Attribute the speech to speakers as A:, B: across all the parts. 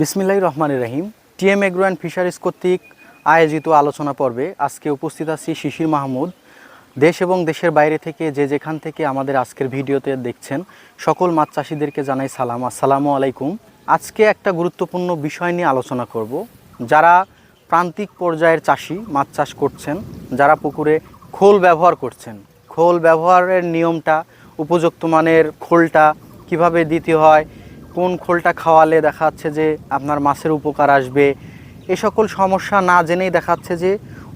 A: বিসমিল্লাহ রহমান রহিম। টিএম এগ্রো অ্যান্ড ফিশারিজ কর্তৃক আয়োজিত আলোচনা পর্বে আজকে উপস্থিত আছি শিশির মাহমুদ। দেশ এবং দেশের বাইরে থেকে যে যেখান থেকে আমাদের আজকের ভিডিওতে দেখছেন, সকল মাছ চাষিদেরকে জানাই সালাম। আসসালামু আলাইকুম। আজকে একটা গুরুত্বপূর্ণ বিষয় নিয়ে আলোচনা করব। যারা প্রান্তিক পর্যায়ের চাষি, মাছ চাষ করছেন, যারা পুকুরে খোল ব্যবহার করছেন, খোল ব্যবহারের নিয়মটা, উপযুক্ত মানের খোলটা কীভাবে দিতে হয় কোন খোলটা খাওয়ালে দেখা যাচ্ছে যে আপনার মাছের উপকার আসবে? এ সকল সমস্যা না জেনেই দেখাচ্ছে যে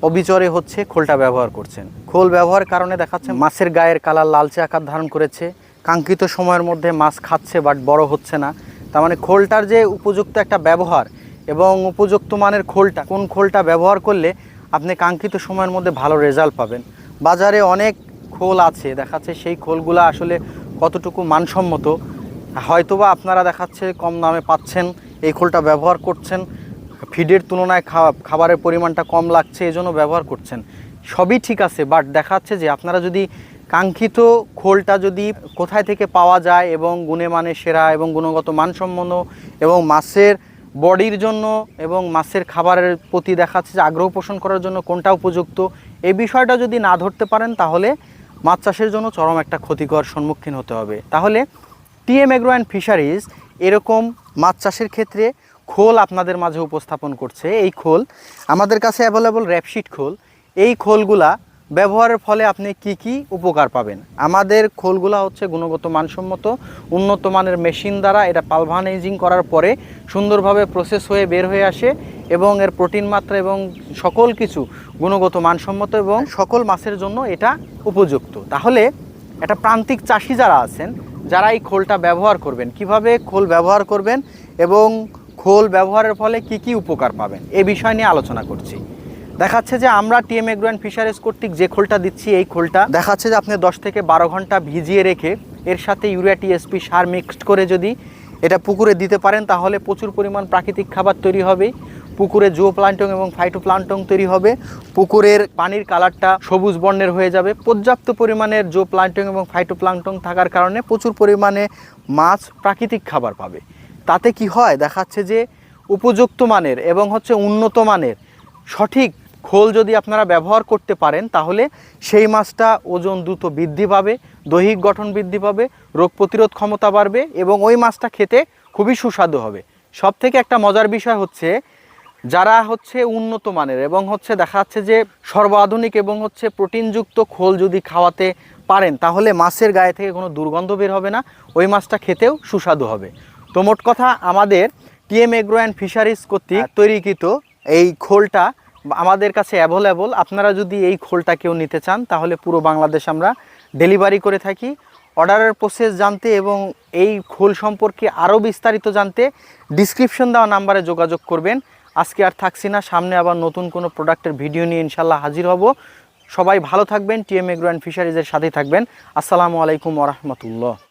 A: অবিচরে হচ্ছে খোলটা ব্যবহার করছেন। খোল ব্যবহারের কারণে দেখাচ্ছে মাছের গায়ের কালার লালচে আকার ধারণ করেছে। কাঙ্ক্ষিত সময়ের মধ্যে মাছ খাচ্ছে বাট বড় হচ্ছে না। তার মানে খোলটার যে উপযুক্ত একটা ব্যবহার এবং উপযুক্ত মানের খোলটা, কোন খোলটা ব্যবহার করলে আপনি কাঙ্ক্ষিত সময়ের মধ্যে ভালো রেজাল্ট পাবেন? বাজারে অনেক খোল আছে, দেখাচ্ছে সেই খোলগুলো আসলে কতটুকু মানসম্মত হয়তোবা আপনারা দেখাচ্ছে কম দামে পাচ্ছেন, এই খোলটা ব্যবহার করছেন। ফিডের তুলনায় খা- খাবারের পরিমাণটা কম লাগছে এই জন্য ব্যবহার করছেন। সবই ঠিক আছে, বাট দেখাচ্ছে যে আপনারা যদি কাঙ্ক্ষিত খোলটা যদি কোথায় থেকে পাওয়া যায় এবং গুণে মানে সেরা এবং গুণগত মানসম্পন্ন এবং মাছের বডির জন্য এবং মাছের খাবারের প্রতি দেখাচ্ছে যে আগ্রহ পোষণ করার জন্য কোনটা উপযুক্ত, এই বিষয়টা যদি না ধরতে পারেন তাহলে মাছ চাষের জন্য চরম একটা ক্ষতিকর সম্মুখীন হতে হবে। তাহলে টিএম এগ্রো অ্যান্ড ফিশারিজ এরকম মাছ চাষের ক্ষেত্রে খোল আপনাদের মাঝে উপস্থাপন করছে। এই খোল, আমাদের কাছে অ্যাভেলেবল র্যাপশিট খোল। এই খোলগুলা ব্যবহারের ফলে আপনি কি কি উপকার পাবেন? আমাদের খোলগুলা হচ্ছে গুণগত মানসম্মত, উন্নত মানের মেশিন দ্বারা এটা পালভানাইজিং করার পরে সুন্দরভাবে প্রসেস হয়ে বের হয়ে আসে এবং এর প্রোটিন মাত্রা এবং সকল কিছু গুণগত মানসম্মত এবং সকল মাছের জন্য এটা উপযুক্ত। তাহলে একটা প্রান্তিক চাষি যারা আছেন যারা এই খোলটা ব্যবহার করবেন, কীভাবে খোল ব্যবহার করবেন এবং খোল ব্যবহারের ফলে কি কি উপকার পাবেন, এ বিষয় নিয়ে আলোচনা করছি। দেখাচ্ছে যে আমরা টিএম এগ্রো ফিশারিজ কর্তৃক যে খোলটা দিচ্ছি, এই খোলটা দেখাচ্ছে যে আপনি দশ থেকে বারো ঘণ্টা ভিজিয়ে রেখে এর সাথে ইউরিয়া টিএসপি সার মিক্সড করে যদি এটা পুকুরে দিতে পারেন, তাহলে প্রচুর পরিমাণ প্রাকৃতিক খাবার তৈরি হবে। পুকুরে জো প্লান্টং এবং ফাইটো প্লান্টং তৈরি হবে। পুকুরের পানির কালারটা সবুজ বর্ণের হয়ে যাবে। পর্যাপ্ত পরিমাণের জো প্লান্টং এবং ফাইটো প্লান্টং থাকার কারণে প্রচুর পরিমাণে মাছ প্রাকৃতিক খাবার পাবে। তাতে কি হয়? দেখাচ্ছে যে উপযুক্ত মানের এবং হচ্ছে উন্নত মানের সঠিক খোল যদি আপনারা ব্যবহার করতে পারেন, তাহলে সেই মাছটা ওজন দ্রুত বৃদ্ধি পাবে, দৈহিক গঠন বৃদ্ধি পাবে, রোগ প্রতিরোধ ক্ষমতা বাড়বে এবং ওই মাছটা খেতে খুবই সুস্বাদু হবে। সব থেকে একটা মজার বিষয় হচ্ছে যারা হচ্ছে উন্নত মানের এবং হচ্ছে দেখা যাচ্ছে যে সর্বাধুনিক এবং হচ্ছে প্রোটিনযুক্ত খোল যদি খাওয়াতে পারেন তাহলে মাছের গায়ে থেকে কোনো দুর্গন্ধ বের হবে না ওই মাছটা খেতেও সুস্বাদু হবে। তো মোট কথা আমাদের টিএম এগ্রো অ্যান্ড ফিশারিজ কর্তৃক তৈরিকৃত এই খোলটা আমাদের কাছে অ্যাভেলেবল। আপনারা যদি এই খোলটা কেউ নিতে চান তাহলে পুরো বাংলাদেশ আমরা ডেলিভারি করে থাকি। অর্ডারের প্রসেস জানতে এবং এই খোল সম্পর্কে আরও বিস্তারিত জানতে ডিসক্রিপশন দেওয়া নাম্বারে যোগাযোগ করবেন। আজকে আর থাকছি না, সামনে আবার নতুন কোনো প্রোডাক্টের ভিডিও নিয়ে ইনশাল্লাহ হাজির হব। সবাই ভালো থাকবেন টিএম এগ্রো অ্যান্ড ফিশারিজের সাথেই থাকবেন। আসসালামু আলাইকুম ওরহমতুল্লাহ